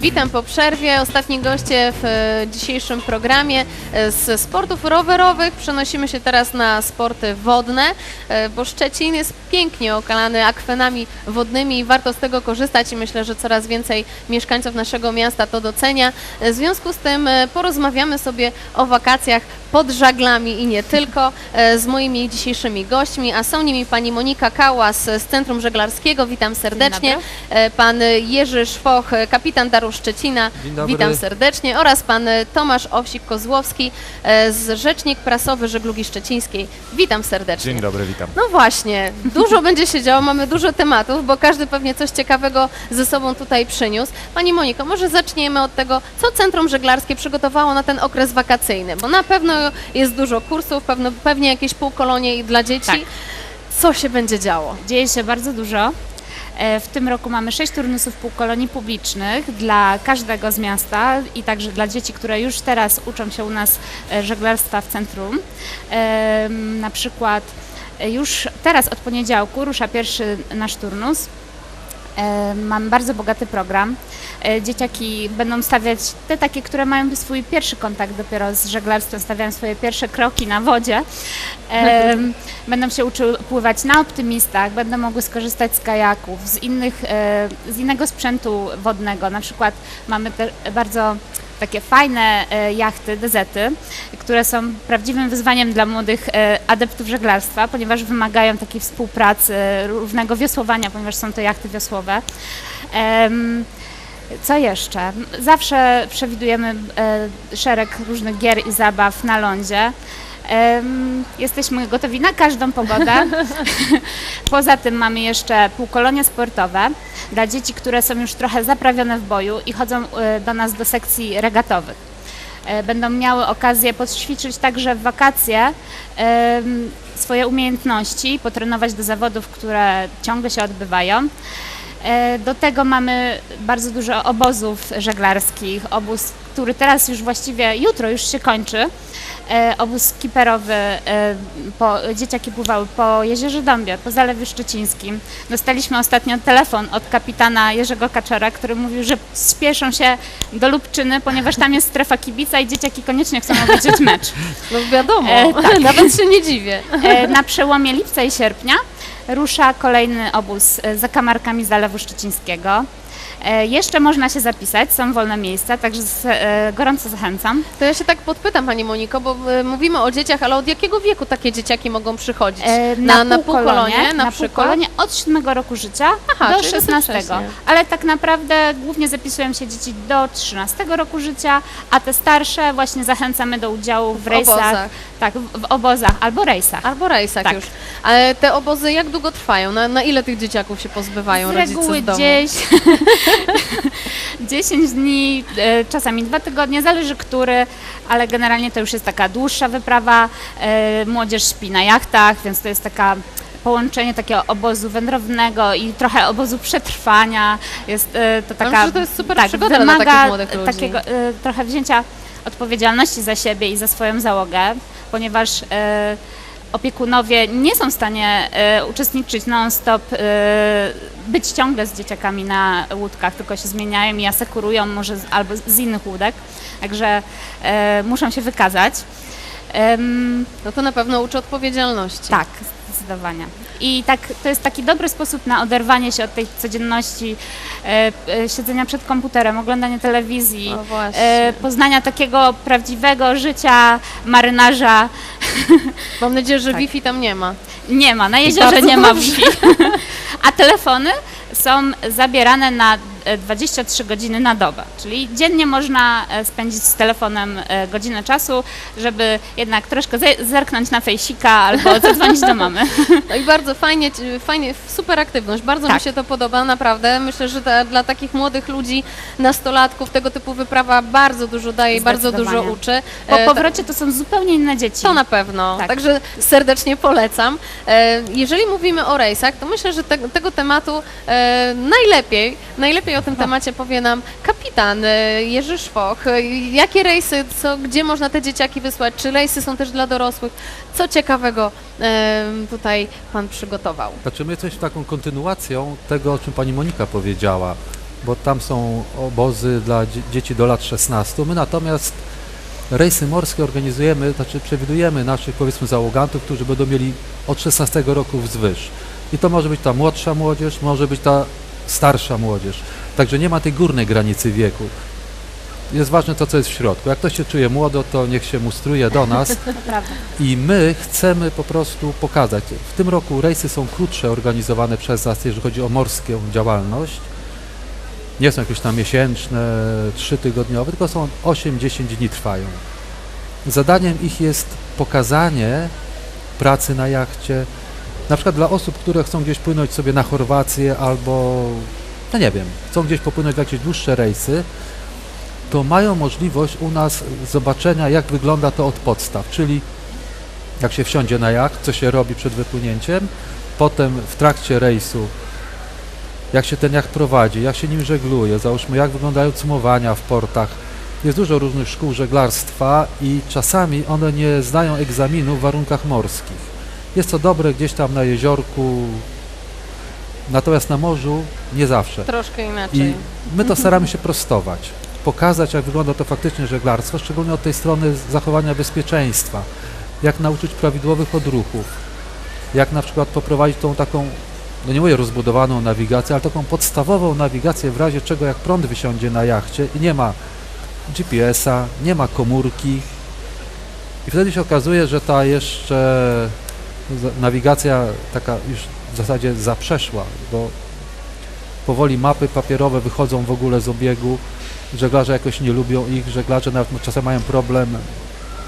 Witam po przerwie. Ostatni goście w e, dzisiejszym programie e, z sportów rowerowych. Przenosimy się teraz na sporty wodne, e, bo Szczecin jest pięknie okalany akwenami wodnymi i warto z tego korzystać i myślę, że coraz więcej mieszkańców naszego miasta to docenia. W związku z tym porozmawiamy sobie o wakacjach pod żaglami i nie tylko z moimi dzisiejszymi gośćmi, a są nimi pani Monika Kałas z Centrum Żeglarskiego. Witam serdecznie. Pan Jerzy Szwoch, kapitan Daru Szczecina. Dzień dobry. Witam serdecznie. Oraz pan e, Tomasz Owsik-Kozłowski, e, z Rzecznik Prasowy Żeglugi Szczecińskiej. Witam serdecznie. Dzień dobry, witam. No właśnie, dużo będzie się działo, mamy dużo tematów, bo każdy pewnie coś ciekawego ze sobą tutaj przyniósł. Pani Moniko, może zaczniemy od tego, co Centrum Żeglarskie przygotowało na ten okres wakacyjny, bo na pewno jest dużo kursów, pewno, pewnie jakieś półkolonie i dla dzieci. Tak. Co się będzie działo? Dzieje się bardzo dużo. E, W tym roku mamy sześć turnusów półkolonii publicznych dla każdego z miasta i także dla dzieci, które już teraz uczą się u nas e, żeglarstwa w centrum. Na przykład e, już teraz od poniedziałku rusza pierwszy nasz turnus. E, Mamy bardzo bogaty program. E, Dzieciaki będą stawiać te takie, które mają swój pierwszy kontakt dopiero z żeglarstwem, stawiają swoje pierwsze kroki na wodzie. Em, Będą się uczyły pływać na optymistach, będą mogły skorzystać z kajaków, z, innych, e, z innego sprzętu wodnego. Na przykład mamy bardzo takie fajne e, jachty, dezety, które są prawdziwym wyzwaniem dla młodych e, adeptów żeglarstwa, ponieważ wymagają takiej współpracy, równego wiosłowania, ponieważ są to jachty wiosłowe. Co jeszcze? Zawsze przewidujemy e, szereg różnych gier i zabaw na lądzie. Jesteśmy gotowi na każdą pogodę. Poza tym mamy jeszcze półkolonie sportowe dla dzieci, które są już trochę zaprawione w boju i chodzą e, do nas do sekcji regatowych. E, Będą miały okazję podćwiczyć także w wakacje em, swoje umiejętności, potrenować do zawodów, które ciągle się odbywają. E, Do tego mamy bardzo dużo obozów żeglarskich. Obóz, który teraz już właściwie jutro już się kończy. E, Obóz skiperowy, e, po, dzieciaki pływały po Jeziorze Dąbie, po Zalewie Szczecińskim. Dostaliśmy ostatnio telefon od kapitana Jerzego Kaczera, który mówił, że spieszą się do Lubczyny, ponieważ tam jest strefa kibica i dzieciaki koniecznie chcą obejrzeć mecz. No wiadomo, E, tak. nawet się nie dziwię. E, Na przełomie lipca i sierpnia rusza kolejny obóz e, za kamarkami Zalewu Szczecińskiego. E, Jeszcze można się zapisać, są wolne miejsca, także e, gorąco zachęcam. To ja się tak podpytam Pani Moniko, bo mówimy o dzieciach, ale od jakiego wieku takie dzieciaki mogą przychodzić? Na, na półkolonie na, na półkolonie od 7 roku życia Aha, do czyli dosyć 16. wcześnie. Ale tak naprawdę głównie zapisują się dzieci do 13 roku życia, a te starsze właśnie zachęcamy do udziału w, W rejsach. obozach. Tak, w, w obozach albo rejsach. Albo rejsach Tak. już. Ale te obozy jak długo trwają? Na, na ile tych dzieciaków się pozbywają Z reguły z domu? gdzieś 10 dni, e, czasami dwa tygodnie, zależy który, ale generalnie to już jest taka dłuższa wyprawa. E, Młodzież śpi na jachtach, więc to jest taka połączenie takiego obozu wędrownego i trochę obozu przetrwania. Jest e, to taka że to jest super tak, przygoda dla wymaga takich młodych ludzi. takiego e, trochę wzięcia odpowiedzialności za siebie i za swoją załogę, ponieważ e, opiekunowie nie są w stanie e, uczestniczyć non-stop, e, być ciągle z dzieciakami na łódkach, tylko się zmieniają i asekurują może z, albo z innych łódek, także e, muszą się wykazać. No to na pewno uczy odpowiedzialności. tak, zdecydowanie. I tak, to jest taki dobry sposób na oderwanie się od tej codzienności, e, e, siedzenia przed komputerem, oglądania telewizji, No właśnie. e, poznania takiego prawdziwego życia marynarza. Mam nadzieję, że tak. Wi-Fi tam nie ma. Nie ma, na jeziorze Bardzo nie ma dobrze. Wi-Fi. A telefony są zabierane na 23 godziny na dobę, czyli dziennie można e, spędzić z telefonem e, godzinę czasu, żeby jednak troszkę ze- zerknąć na fejsika albo zadzwonić do mamy. No i bardzo fajnie, fajnie, super aktywność, bardzo mi Tak. się to podoba, naprawdę. Myślę, że ta, dla takich młodych ludzi, nastolatków, tego typu wyprawa bardzo dużo daje i bardzo dużo uczy. Po E, powrocie to są zupełnie inne dzieci. To na pewno, Tak. także serdecznie polecam. E, Jeżeli mówimy o rejsach, to myślę, że te, tego tematu e, najlepiej, najlepiej o tym temacie powie nam kapitan e, Jerzy Szwoch. E, Jakie rejsy, co, gdzie można te dzieciaki wysłać? Czy rejsy są też dla dorosłych? Co ciekawego tutaj Pan przygotował? Znaczy my jesteśmy taką kontynuacją tego, o czym pani Monika powiedziała. bo tam są obozy dla dzie- dzieci do lat 16. My natomiast rejsy morskie organizujemy, znaczy przewidujemy naszych powiedzmy załogantów, którzy będą mieli od 16 roku wzwyż. I to może być ta młodsza młodzież, może być ta starsza młodzież. Także nie ma tej górnej granicy wieku. Jest ważne to, co jest w środku. Jak ktoś się czuje młodo, to niech się mustruje do nas. I my chcemy po prostu pokazać. W tym roku rejsy są krótsze organizowane przez nas, jeżeli chodzi o morską działalność. Nie są jakieś tam miesięczne, trzytygodniowe, tylko są 8-10 dni trwają. Zadaniem ich jest pokazanie pracy na jachcie, na przykład dla osób, które chcą gdzieś płynąć sobie na Chorwację albo, no nie wiem, chcą gdzieś popłynąć w jakieś dłuższe rejsy, to mają możliwość u nas zobaczenia, jak wygląda to od podstaw, czyli jak się wsiądzie na jacht, co się robi przed wypłynięciem, potem w trakcie rejsu, jak się ten jacht prowadzi, jak się nim żegluje, załóżmy, jak wyglądają cumowania w portach. Jest dużo różnych szkół żeglarstwa i czasami one nie zdają egzaminu w warunkach morskich. Jest to dobre gdzieś tam na jeziorku, natomiast na morzu nie zawsze. Troszkę inaczej. I my to staramy się prostować, pokazać jak wygląda to faktycznie żeglarstwo, szczególnie od tej strony zachowania bezpieczeństwa, jak nauczyć prawidłowych odruchów, jak na przykład poprowadzić tą taką, no nie mówię rozbudowaną nawigację, ale taką podstawową nawigację w razie czego jak prąd wysiądzie na jachcie i nie ma GPS-a, nie ma komórki i wtedy się okazuje, że ta jeszcze nawigacja taka już zasadzie zaprzeszła, bo powoli mapy papierowe wychodzą w ogóle z obiegu, żeglarze jakoś nie lubią ich, żeglarze nawet czasem mają problem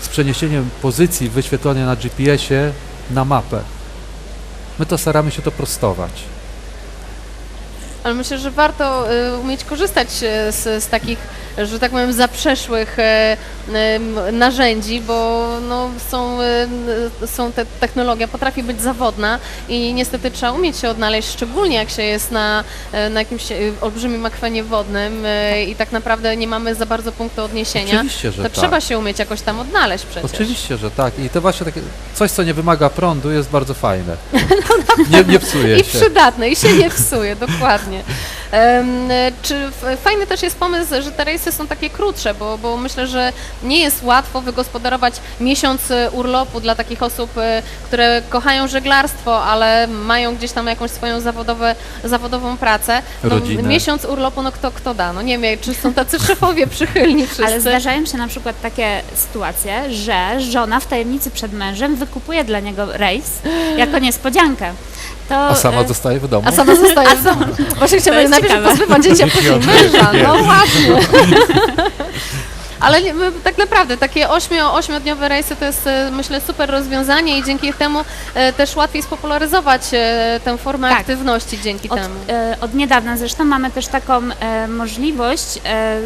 z przeniesieniem pozycji wyświetlonej na GPS-ie na mapę. My to staramy się to prostować. Ale myślę, że warto y, umieć korzystać y, z, z takich, że tak powiem, zaprzeszłych y, narzędzi, bo no, są, y, są te technologia potrafi być zawodna i niestety trzeba umieć się odnaleźć, szczególnie jak się jest na, y, na jakimś olbrzymim akwenie wodnym i tak naprawdę nie mamy za bardzo punktu odniesienia. Oczywiście, że To tak. trzeba się umieć jakoś tam odnaleźć przecież. Oczywiście, że tak. I to właśnie takie coś, co nie wymaga prądu, jest bardzo fajne. Nie, nie psuje I się. przydatne, i się nie psuje, dokładnie. Czy fajny też jest pomysł, że te rejsy są takie krótsze, bo, bo myślę, że nie jest łatwo wygospodarować miesiąc e, urlopu dla takich osób, e, które kochają żeglarstwo, ale mają gdzieś tam jakąś swoją zawodowe, zawodową pracę. No, miesiąc urlopu, no kto, kto da? No nie wiem, czy są tacy szefowie przychylni wszyscy. Ale zdarzają się na przykład takie sytuacje, że żona w tajemnicy przed mężem wykupuje dla niego rejs jako niespodziankę. To, A sama e, zostaje w domu. A sama zostaje w domu. Właśnie chciałabym najpierw pozbywać dzieci, a później męża. No właśnie. Ale nie, my, tak naprawdę takie ośmio, ośmiodniowe rejsy to jest e, myślę super rozwiązanie i dzięki temu e, też łatwiej spopularyzować e, tę formę Tak. aktywności dzięki Od, temu. e, od niedawna zresztą mamy też taką e, możliwość e,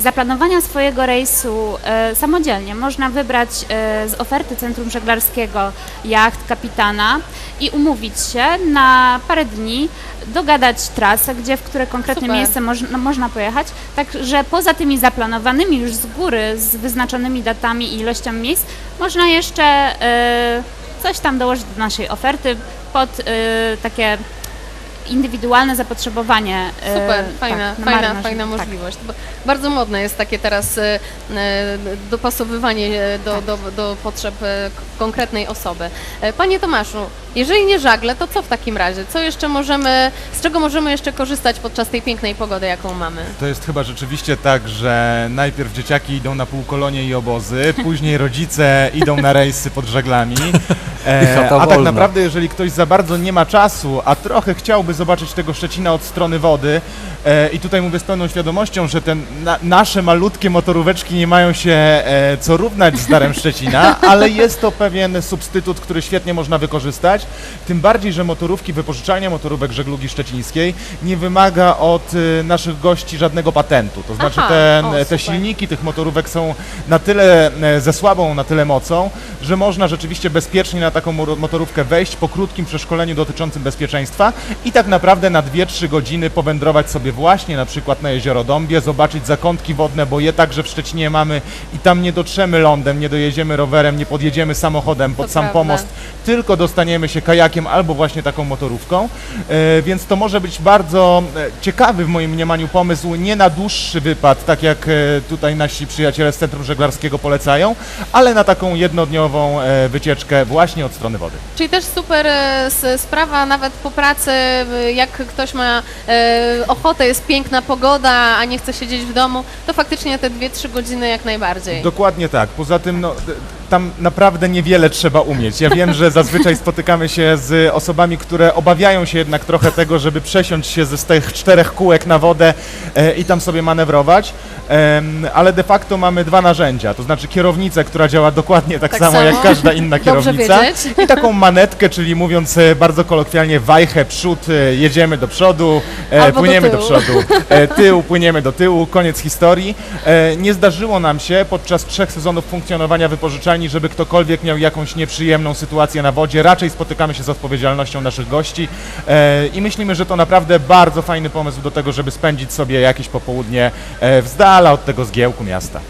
zaplanowania swojego rejsu e, samodzielnie. Można wybrać e, z oferty Centrum Żeglarskiego jacht kapitana i umówić się na parę dni, dogadać trasę, gdzie, w które konkretnie Super. miejsce moż, no, można pojechać. Także poza tymi zaplanowanymi już z góry, z wyznaczonymi datami i ilością miejsc, można jeszcze e, coś tam dołożyć do naszej oferty pod e, takie indywidualne zapotrzebowanie. e, Super, fajna, tak, na fajna, marynarz. fajna Tak. możliwość. Bo Bardzo modne jest takie teraz e, e, dopasowywanie do, Tak. do, do potrzeb e, k- konkretnej osoby. Panie Tomaszu, jeżeli nie żagle, to co w takim razie? Co jeszcze możemy, z czego możemy jeszcze korzystać podczas tej pięknej pogody, jaką mamy? To jest chyba rzeczywiście tak, że najpierw dzieciaki idą na półkolonie i obozy, później rodzice idą na rejsy pod żaglami. E, a tak naprawdę, jeżeli ktoś za bardzo nie ma czasu, a trochę chciałby zobaczyć tego Szczecina od strony wody, e, i tutaj mówię z pełną świadomością, że ten, na, nasze malutkie motoróweczki nie mają się e, co równać z Darem Szczecina, ale jest to pewien substytut, który świetnie można wykorzystać. Tym bardziej, że motorówki, wypożyczalnia motorówek żeglugi szczecińskiej nie wymaga od e, naszych gości żadnego patentu. To znaczy Aha, ten, o, te super. silniki tych motorówek są na tyle e, ze słabą, na tyle mocą, że można rzeczywiście bezpiecznie na taką motorówkę wejść po krótkim przeszkoleniu dotyczącym bezpieczeństwa i tak naprawdę na 2-3 godziny powędrować sobie właśnie na przykład na jezioro Dąbie, zobaczyć zakątki wodne, bo je także w Szczecinie mamy i tam nie dotrzemy lądem, nie dojedziemy rowerem, nie podjedziemy samochodem pod To sam prawda. pomost, tylko dostaniemy się kajakiem albo właśnie taką motorówką, e, więc to może być bardzo e, ciekawy w moim mniemaniu pomysł, nie na dłuższy wypad, tak jak e, tutaj nasi przyjaciele z Centrum Żeglarskiego polecają, ale na taką jednodniową e, wycieczkę właśnie od strony wody. Czyli też super e, sprawa nawet po pracy, e, jak ktoś ma ochotę, jest piękna pogoda, a nie chce siedzieć w domu, to faktycznie te 2-3 godziny jak najbardziej. Dokładnie tak. Poza tym, no, tam naprawdę niewiele trzeba umieć. Ja wiem, że zazwyczaj spotykamy się z osobami, które obawiają się jednak trochę tego, żeby przesiąść się ze z tych czterech kółek na wodę i tam sobie manewrować, ale de facto mamy dwa narzędzia, to znaczy kierownicę, która działa dokładnie tak, Tak samo, samo. jak każda inna Dobrze kierownica wiedzieć. i taką manetkę, czyli mówiąc e, bardzo kolokwialnie wajchę przód, e, jedziemy do przodu, e, Albo do płyniemy do, tyłu. przodu, e, tył, płyniemy do tyłu, koniec historii. E, nie zdarzyło nam się podczas trzech sezonów funkcjonowania wypożyczalni, żeby ktokolwiek miał jakąś nieprzyjemną sytuację na wodzie. Raczej spotykamy się z odpowiedzialnością naszych gości e, i myślimy, że to naprawdę bardzo fajny pomysł do tego, żeby spędzić sobie jakieś popołudnie e, z dala od tego zgiełku miasta.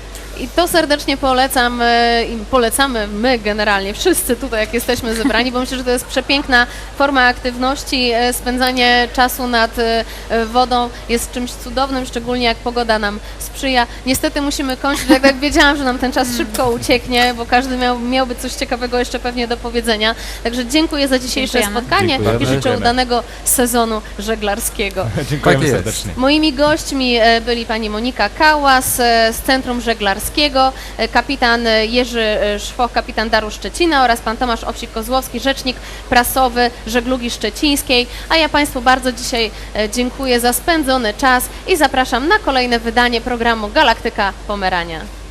I to serdecznie polecam e, i polecamy my generalnie, wszyscy tutaj jak jesteśmy zebrani, bo myślę, że to jest przepiękna forma aktywności. e, Spędzanie czasu nad e, wodą jest czymś cudownym, szczególnie jak pogoda nam sprzyja. Niestety musimy kończyć, jak, jak wiedziałam, że nam ten czas szybko ucieknie, bo każdy miał, miałby coś ciekawego jeszcze pewnie do powiedzenia. Także dziękuję za dzisiejsze Dziękujemy. spotkanie Dziękujemy. i życzę Dziękujemy. udanego sezonu żeglarskiego. Dziękujemy Tak jest. serdecznie. Moimi gośćmi byli pani Monika Kałas z Centrum Żeglarskiego, e, kapitan e, Jerzy e, Szwoch, kapitan Daru Szczecina oraz pan Tomasz Owsik-Kozłowski, rzecznik prasowy Żeglugi Szczecińskiej. A ja Państwu bardzo dzisiaj dziękuję za spędzony czas i zapraszam na kolejne wydanie programu Galaktyka Pomerania.